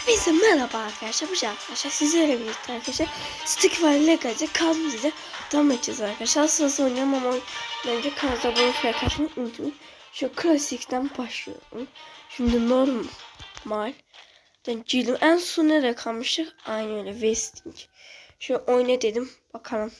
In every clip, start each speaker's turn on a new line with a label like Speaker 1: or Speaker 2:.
Speaker 1: Hepinize merhaba arkadaşlar. Bu arkadaşlar sizlerle birlikte arkadaşlar Stick var Legacy ile devam edeceğiz arkadaşlar. Sırası oynuyorum ama önce kanalda bunu fiyat atmayı unutmayın. Şu klasikten başlıyorum. Şimdi normal. Ben cildim en son nereye kalmıştık? Aynı öyle Westing. Şu oyna dedim. Bakalım.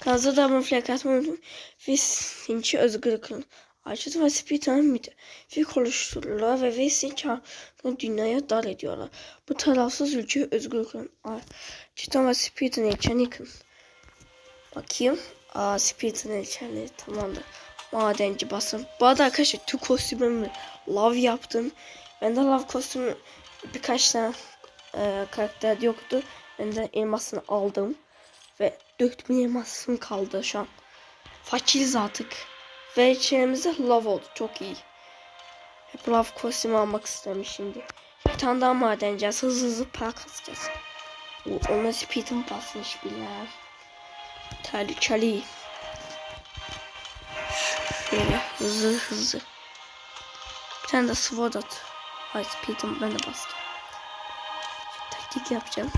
Speaker 1: Kanalda da bunu fiyat atmayı unutmayın. Westing'i özgür kılın. Açık ve Spitan müttefik oluştururlar ve Wesley çağrını dünyaya dar ediyorlar. Bu tarafsız ülkeyi özgür kılan Açıktan ve Spitan ilçen yıkın. Bakayım. Aa Spitan ilçenleri tamamdır. Madenci basın. Bu arada arkadaşlar tüm kostümümü lav yaptım. Ben de lav kostümü birkaç tane e, karakter yoktu. Ben de elmasını aldım. Ve 4000 elmasım kaldı şu an. Fakiriz artık. Ve içerimizde love oldu. Çok iyi. Hep love kostümü almak istemiş şimdi. Bir tane daha madeneceğiz. Hızlı hızlı para kasacağız. O, ona speed'im basmış bile. Tehlikeli. Şöyle hızlı hızlı. Bir tane de sword at. Ay speed'im ben de bastım. Taktik yapacağım.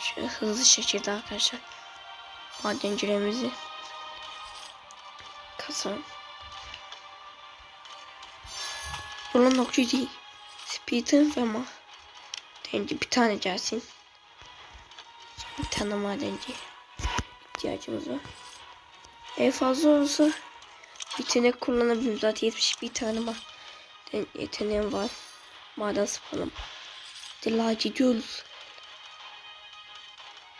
Speaker 1: Şöyle hızlı şekilde arkadaşlar. Madencilerimizi kasalım. Bulan nokta değil. Speed'in ve ma. Denci bir tane gelsin. Bir tane madenci ihtiyacımız var. En fazla olursa yetenek kullanabilirim. Zaten 71 tane maden yeteneğim var. Maden spamım. Dila gidiyoruz.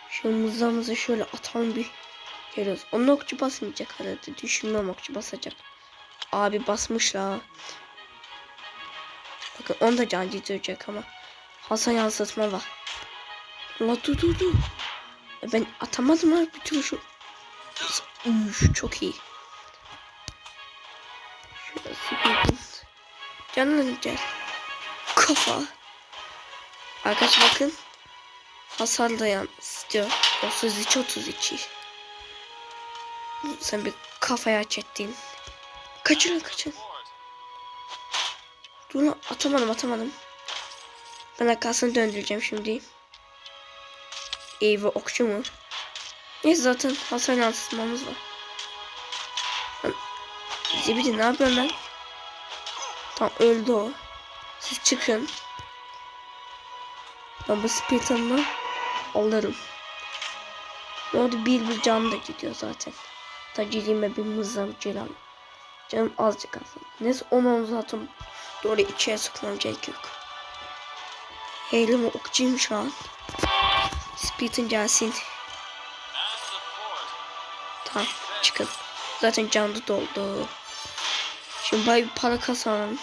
Speaker 1: Şu mızrağımızı şöyle atalım bir. Geliyoruz. Onun okçu basmayacak herhalde. Düşünmem okçu basacak. Abi basmış la. Bakın onu da can gidecek ama. Hasan yansıtma var. La dur dur dur. E ben atamadım ha türlü şu. Üf, çok iyi. Şurası bir gel. Kafa. Arkadaşlar bakın. Hasar da yansıtıyor. 33 32. Sen bir kafaya aç ettin. Kaçırın kaçın. Dur lan atamadım atamadım. Ben arkasını döndüreceğim şimdi. Eyvah okçu mu? Neyse zaten hasar yansıtmamız var. Lan, Zibidi ne yapıyorum ben? Tamam öldü o. Siz çıkın. Ben bu speedrun'la alırım. Orada bir bir can da gidiyor zaten. Tacilime bir mızram celal. Canım azıcık aslında. Neyse onu zaten doğru içeri sıkmam gerek yok. Elim okçuyum şu an. Speed'in gelsin. Tamam çıkın. Zaten canlı doldu. Şimdi bay bir para kazanalım.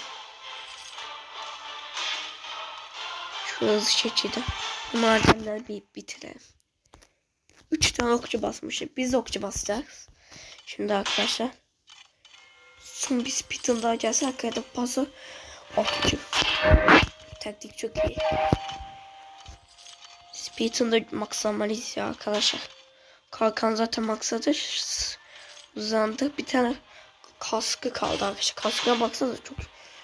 Speaker 1: Şu hızlı şekilde. Bu madenleri bir bitirelim. 3 tane okçu basmışız. Biz okçu basacağız. Şimdi arkadaşlar. Son bir speedrun daha gelse hakikaten pası okçu. Taktik çok iyi. Speedrun'da maksamalıyız ya arkadaşlar. Kalkan zaten maksadır. Uzandı. Bir tane kaskı kaldı arkadaşlar. Kaskına baksanıza çok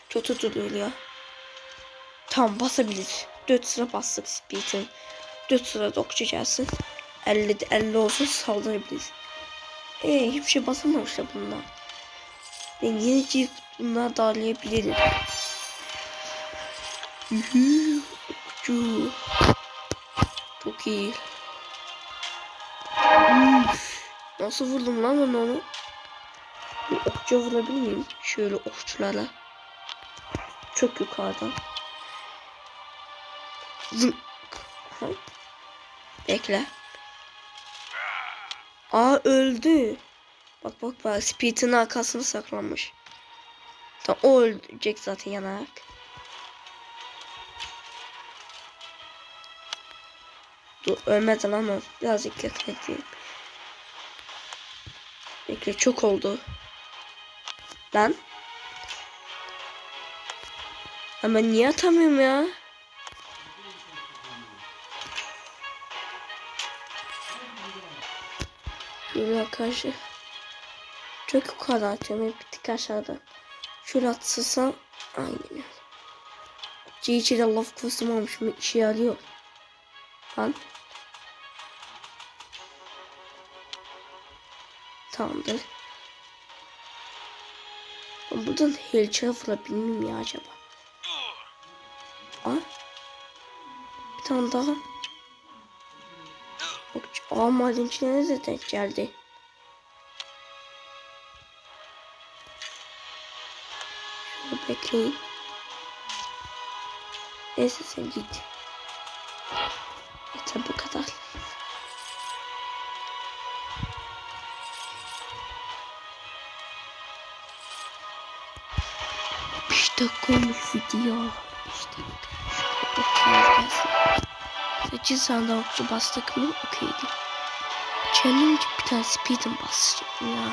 Speaker 1: kötü duruyor ya. Tamam basabiliriz. 4 sıra bastık speedrun. 4 sıra okçu gelsin. 50 de 50 olsun saldırabiliriz. Eee hiçbir şey basamamışlar bunlar. Ben yeni çift bunlar darlayabilirim. Okçu. Çok iyi. Üf, nasıl vurdum lan ben onu? Bir okçu vurabilir miyim? Şöyle okçulara. Çok yukarıdan. Zın. Ha. Bekle. Aa öldü. Bak bak bak Speed'in arkasını saklanmış. Tamam o ölecek zaten yanarak. Dur ölmedi lan o. Birazcık yakın Bekle çok oldu. Lan. Ama niye atamıyorum ya? Şöyle karşı. Çok yukarı atıyorum. Hep bir tık aşağıda. Şöyle atsılsam. Aynen öyle. C2'de laf kostüm almışım. işe yarıyor. Lan. Tamamdır. Ben buradan Hellçer'e vurabilir miyim ya acaba? Aa. Bir tane daha. Aa madencilere de denk geldi. Şöyle bekleyin. Neyse sen git. Yeter bu kadar. Bir dakika olmuş video. İşte okçumuz gelsin. Sekiz tane okçu bastık mı? Okeydi. Kendimce bir tane speed'im basacağım ya.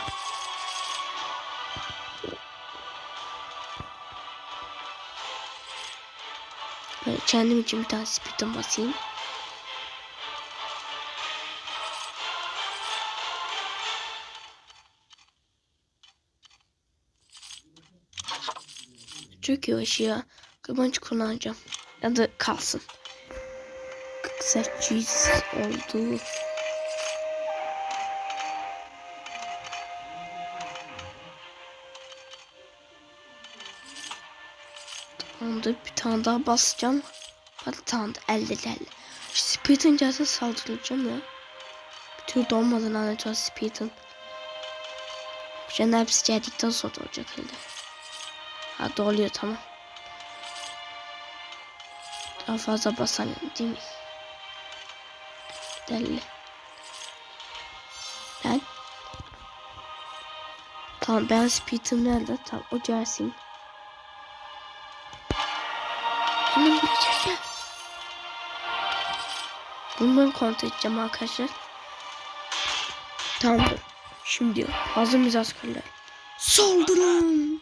Speaker 1: Ben kendim için bir tane speed'im basayım. Çok yavaş ya. Kabancı kullanacağım. Ya da kalsın. 48 oldu. Tamamdır. Bir tane daha basacağım. Hadi tamam 50 50. Speed'in gelse saldıracağım ya. Bir türlü dolmadan anlayacağız Speed'in. Şimdi hepsi geldikten sonra olacak herhalde. Ha doluyor tamam. Daha fazla basalım değil mi? Deli. Ben. Tamam ben speed'im nerede? Tamam o gelsin. Hemen geçeceğim. Bunu ben kontrol edeceğim arkadaşlar. Tamamdır. Şimdi hazır mıyız askerler? Saldırın!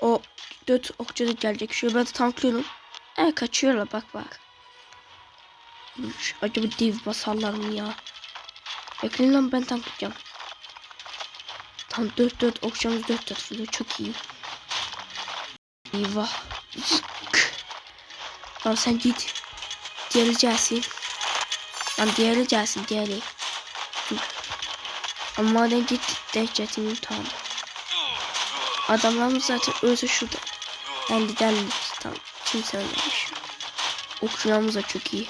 Speaker 1: O dört okçu da gelecek. Şöyle ben de tanklıyorum. Evet kaçıyorlar bak bak. Acaba div basarlar mı ya? Bekleyin lan ben tanklayacağım. Tam 4 4 okçamız 4 4 vuruyor çok iyi. Eyvah. Tamam sen git. Diğeri gelsin. Lan diğeri gelsin diğeri. Ama madem git dehşetin tamam. Adamlarımız zaten öldü şurada. Ben liderlik tamam. Kimse ölmemiş. Okçularımız da çok iyi.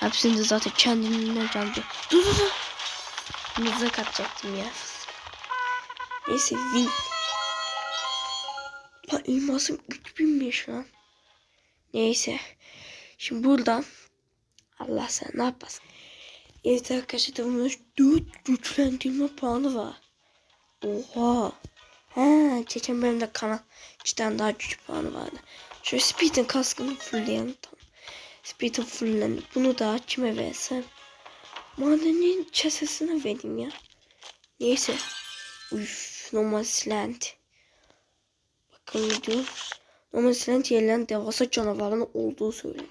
Speaker 1: Hepsinde zaten kendinden geldi. Dur dur dur. Mızrak atacaktım ya. Neyse win. Lan elmasım 3005 lan. Neyse. Şimdi buradan Allah sen ne yapasın. Evet arkadaşlar bunun 4 güçlendirme puanı var. Oha. He, geçen bölümde kanal tane daha güç puanı vardı. Şu Speed'in kaskını fullleyelim tamam. Speed'in fulllendi. Bunu da kime versem? Madenin çesesine vereyim ya. Neyse. Uf, normal slant. Video. Normal slant yerlerin devasa canavarın olduğu söyleniyor.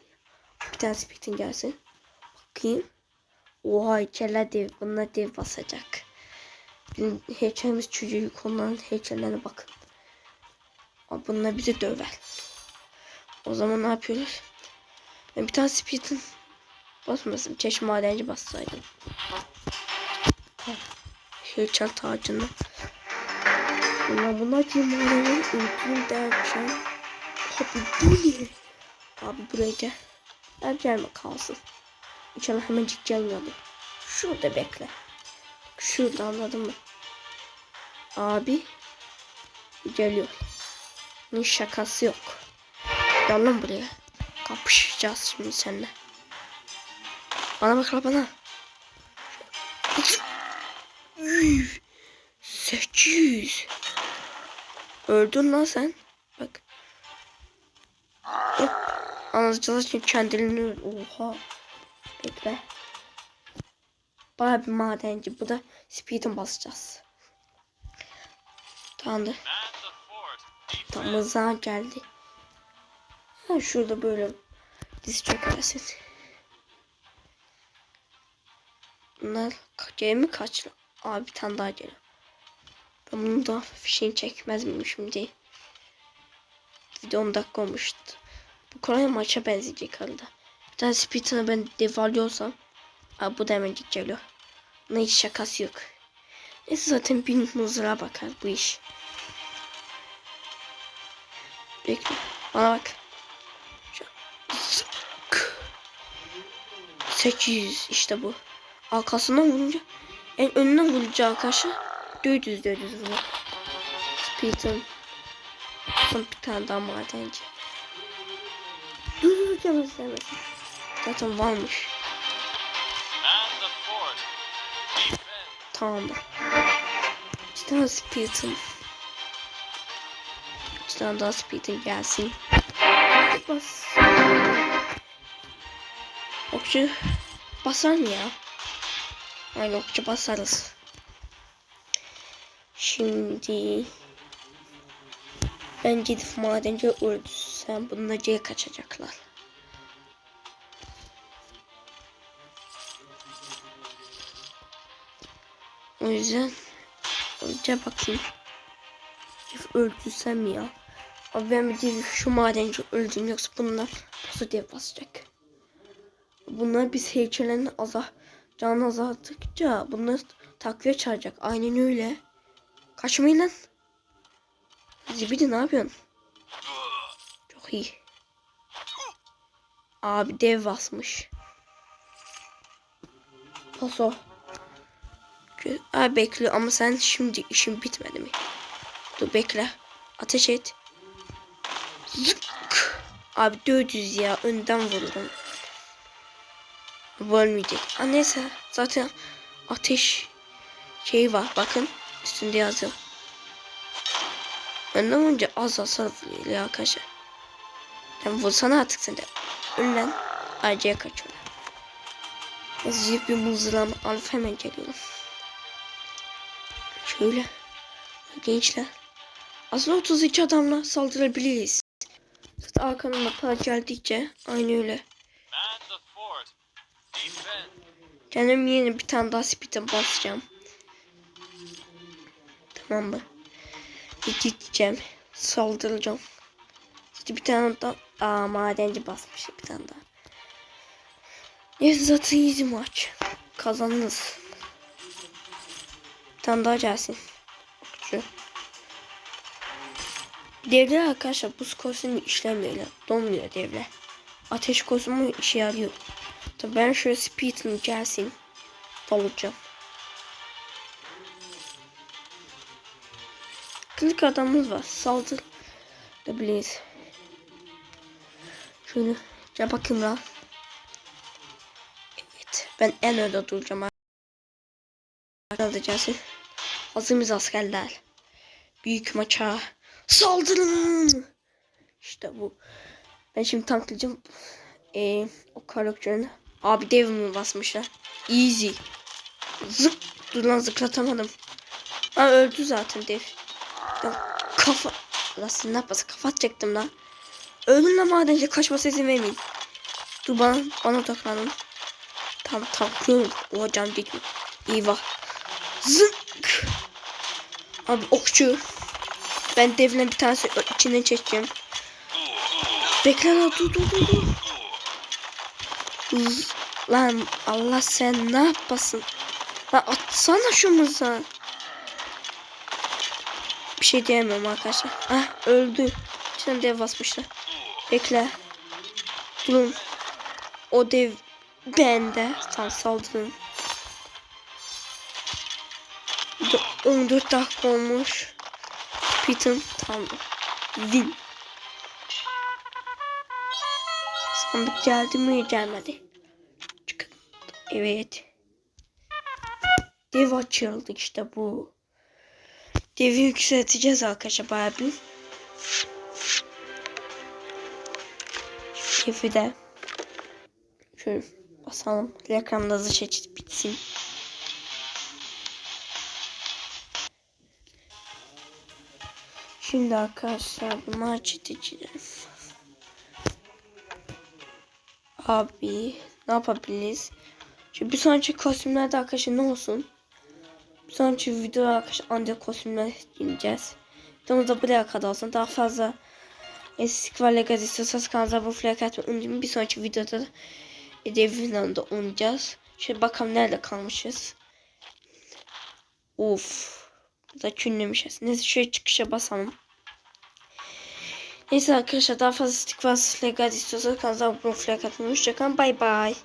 Speaker 1: Bir tane Speed'in gelsin. Bakayım. Oha heykeller dev. Bunlar dev basacak. Bizim heykelimiz çocuk onların heykellerine bakın. Ama bunlar bizi döver. O zaman ne yapıyoruz? Ben bir tane speed'in basmasın. Çeşme madenci bassaydım. Heykel tacını. Ki madenci öldüğüm derken. Abi bu ne? Abi buraya gel. Abi gelme kalsın. İnşallah hemencik gelmiyordu. Şurada bekle. Şurada anladın mı? Abi geliyor. Bunun şakası yok. Gel buraya. Kapışacağız şimdi seninle. Bana bak bana. Öldün lan sen. Bak. Hop. Anlatacağız için kendini Oha. Bekle. Baya bir madenci. Bu da speed'in basacağız. Tamamdır. Tam mızrağa geldi. Ha şurada böyle diz çökersin. Bunlar gemi kaç? Abi bir tane daha geliyor. Ben bunu da fişini çekmez miyim şimdi? Video 10 dakika olmuştu. Bu kolay maça benzeyecek herhalde. Bir tane Spirit'ını ben devalyorsam. Aa, bu da hemen geliyor. Ne hiç şakası yok. Neyse zaten bin mızrağa bakar bu iş. Bekle. Bana bak. Şu- Zık. 800 işte bu. Arkasından vurunca en önünden vurunca arkadaşlar 400 400 vurur. Speed'in son bir tane daha madenci. Dur dur canım sevmesin. Zaten varmış.
Speaker 2: Defend.
Speaker 1: Tamamdır. Bir tane Speed'in. Bir tane daha Speed'in gelsin. Bas. Okçu basar mı ya? Aynen okçu basarız. Şimdi ben gidip madenci öldürsem bunlar C'ye kaçacaklar. O yüzden önce bakayım. Gidip öldürsem ya. Abi ben bir şu madenci öldüm yoksa bunlar nasıl diye basacak. Bunlar biz heykellerini azar, can azalttıkça bunlar takviye çağıracak. Aynen öyle. Kaçmayın lan. Zibidi ne yapıyorsun? Çok iyi. Abi dev basmış. Paso. Abi bekle ama sen şimdi işin bitmedi mi? Dur bekle. Ateş et. Zık. Abi 400 ya önden vurdum. Bu ölmeyecek. Aa, neyse zaten ateş şey var bakın üstünde yazıyor. Önden önce az hasar vuruyor arkadaşlar. Yani vursana artık sen de. Öl lan. Acıya kaçıyor. Neyse bir mızrağımı alıp hemen geliyorum. Şöyle. Gençler. Aslında 32 adamla saldırabiliriz. Zaten arkamda para geldikçe aynı öyle. Kendim yeni bir tane daha speed'e basacağım. Tamam mı? Gideceğim. Saldıracağım. İşte bir tane daha Aa, madenci basmış bir tane daha. Neyse zaten easy maç. Kazanırız. Bir tane daha gelsin. Şu. Devler arkadaşlar buz kostümü işlemiyor. Donmuyor devler. Ateş kostümü işe yarıyor. Tabii ben şöyle speed'im gelsin. Olacağım. Kırk adamımız var. Saldırabiliriz. Şöyle. Gel bakayım lan. Evet. Ben en önde duracağım. Arkadaşlar gelsin. Hazır mıyız askerler? Büyük maça. Saldırın. İşte bu. Ben şimdi tanklayacağım. Ee, o karakterini. Abi dev mi basmışlar? Easy. Zıp. Dur lan zıplatamadım. Ha öldü zaten dev. Ben kafa... Sen ne yapasın? Kafa atacaktım lan. Öldün lan madenci. Kaçması izin vermeyin. Dur bana, bana odaklanın. Tam tanklıyorum. O can gitmiyor. Eyvah. Zık. Abi okçu. Ben devle bir tanesi içinden çekeceğim. Bekle lan dur dur dur dur. Lan Allah sen ne yapasın? Lan atsana şu mıza. Bir şey diyemem arkadaşlar. Ah öldü. İçine dev basmışlar. Bekle. Durun. O dev bende. Tam saldırın. Do- 14 dakika olmuş. Pit'in tam. Win. Sandık geldi mi gelmedi. Çıkın. Evet. Dev açıldı işte bu. Devi yükselteceğiz arkadaşlar bayağı bir. Devi de. Şöyle basalım. Reklamda hızlı çeşit bitsin. Şimdi arkadaşlar bir maç edeceğiz. Abi ne yapabiliriz? Şimdi bir sonraki kostümlerde arkadaşlar ne olsun? Sonraki videoda arkadaşlar ancak kostümler ineceğiz. Videomuz da buraya kadar olsun. Daha fazla Legacy istiyorsanız kanalımıza abone olmayı, unutmayın. Bir sonraki videoda da ödev da oynayacağız. Şöyle bakalım nerede kalmışız. Of. Burada künlemişiz. Neyse şöyle çıkışa basalım. Neyse arkadaşlar daha fazla Stick Legacy istiyorsanız kanalımıza abone olmayı, unutmayın. Hoşçakalın. Bay bay.